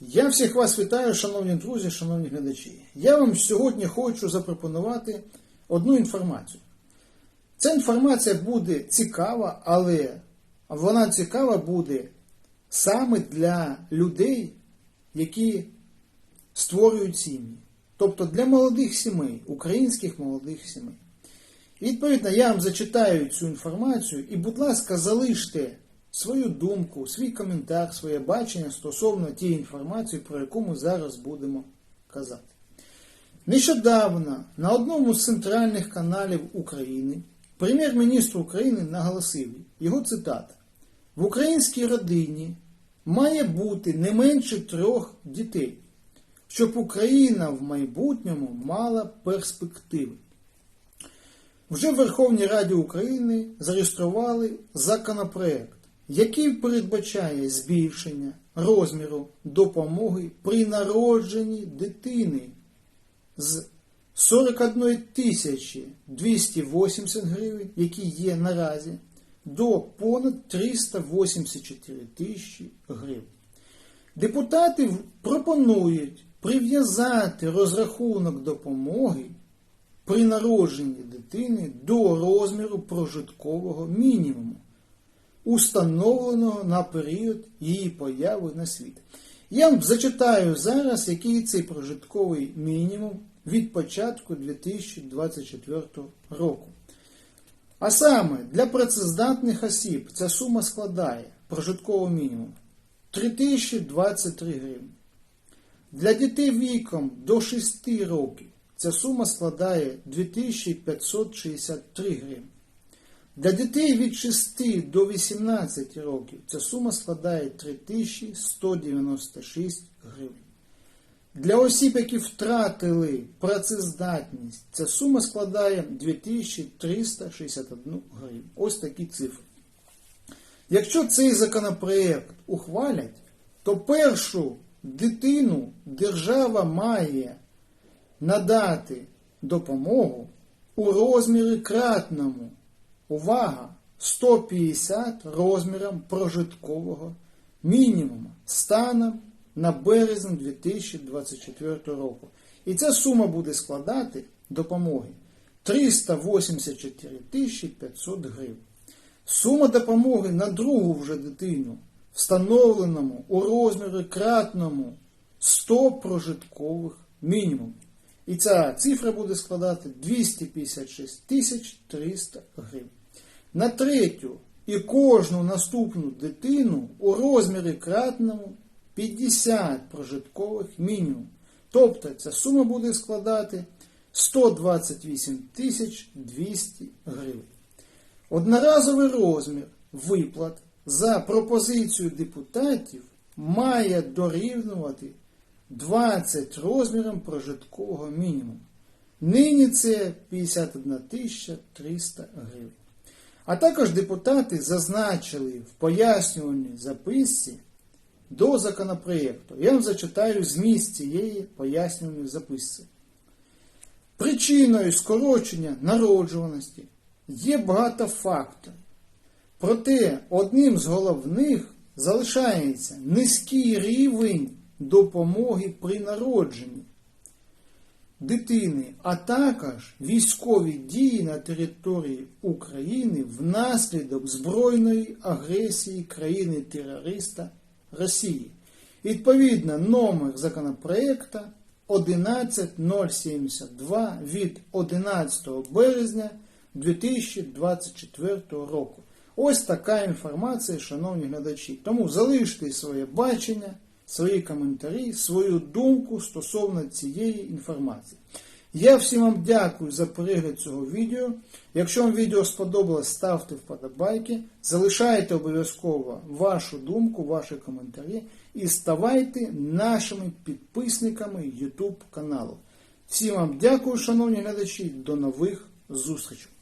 Я всіх вас вітаю, шановні друзі, шановні глядачі. Я вам сьогодні хочу запропонувати одну інформацію. Ця інформація буде цікава, але вона цікава буде саме для людей, які створюють сім'ї. Тобто для молодих сімей, українських молодих сімей. І відповідно, я вам зачитаю цю інформацію і, будь ласка, залиште свою думку, свій коментар, своє бачення стосовно тієї інформації, про яку ми зараз будемо казати. Нещодавно на одному з центральних каналів України прем'єр-міністр України наголосив його цитата: в українській родині має бути не менше трьох дітей, щоб Україна в майбутньому мала перспективи. Вже в Верховній Раді України зареєстрували законопроект, який передбачає збільшення розміру допомоги при народженні дитини з 41 тисячі 280 гривень, які є наразі, до понад 384 тисячі гривень. Депутати пропонують прив'язати розрахунок допомоги при народженні дитини до розміру прожиткового мінімуму, установленого на період її появи на світ. Я вам зачитаю зараз, який цей прожитковий мінімум від початку 2024 року. А саме для працездатних осіб ця сума складає прожитковий мінімум 3023 гривні. Для дітей віком до 6 років ця сума складає 2563 гривні. Для дітей від 6 до 18 років ця сума складає 3196 гривень. Для осіб, які втратили працездатність, ця сума складає 2361 гривень. Ось такі цифри. Якщо цей законопроект ухвалять, то першу дитину держава має надати допомогу у розмірі кратному. Увага! 150 розміром прожиткового мінімуму станом на березень 2024 року. І ця сума буде складати допомоги 384 500 гривень. Сума допомоги на другу вже дитину, встановленому у розмірі кратному 100 прожиткових мінімумів. І ця цифра буде складати 256 тисяч 300 гривень. На третю і кожну наступну дитину у розмірі кратному 50 прожиткових мінімум. Тобто ця сума буде складати 128 тисяч 200 гривень. Одноразовий розмір виплат за пропозицією депутатів має дорівнювати 20 розміром прожиткового мінімуму. Нині це 51 300 гривень. А також депутати зазначили в пояснювальній записці до законопроєкту. Я вам зачитаю зміст цієї пояснювальної записки. Причиною скорочення народжуваності є багато факторів. Проте одним з головних залишається низький рівень допомоги при народженні дитини, а також військові дії на території України внаслідок збройної агресії країни-терориста Росії. Відповідно, номер законопроекту 11072 від 11 березня 2024 року. Ось така інформація, шановні глядачі. Тому залиште своє бачення, свої коментарі, свою думку стосовно цієї інформації. Я всім вам дякую за перегляд цього відео. Якщо вам відео сподобалось, ставте вподобайки, залишайте обов'язково вашу думку, ваші коментарі і ставайте нашими підписниками YouTube каналу. Всім вам дякую, шановні глядачі, до нових зустрічей!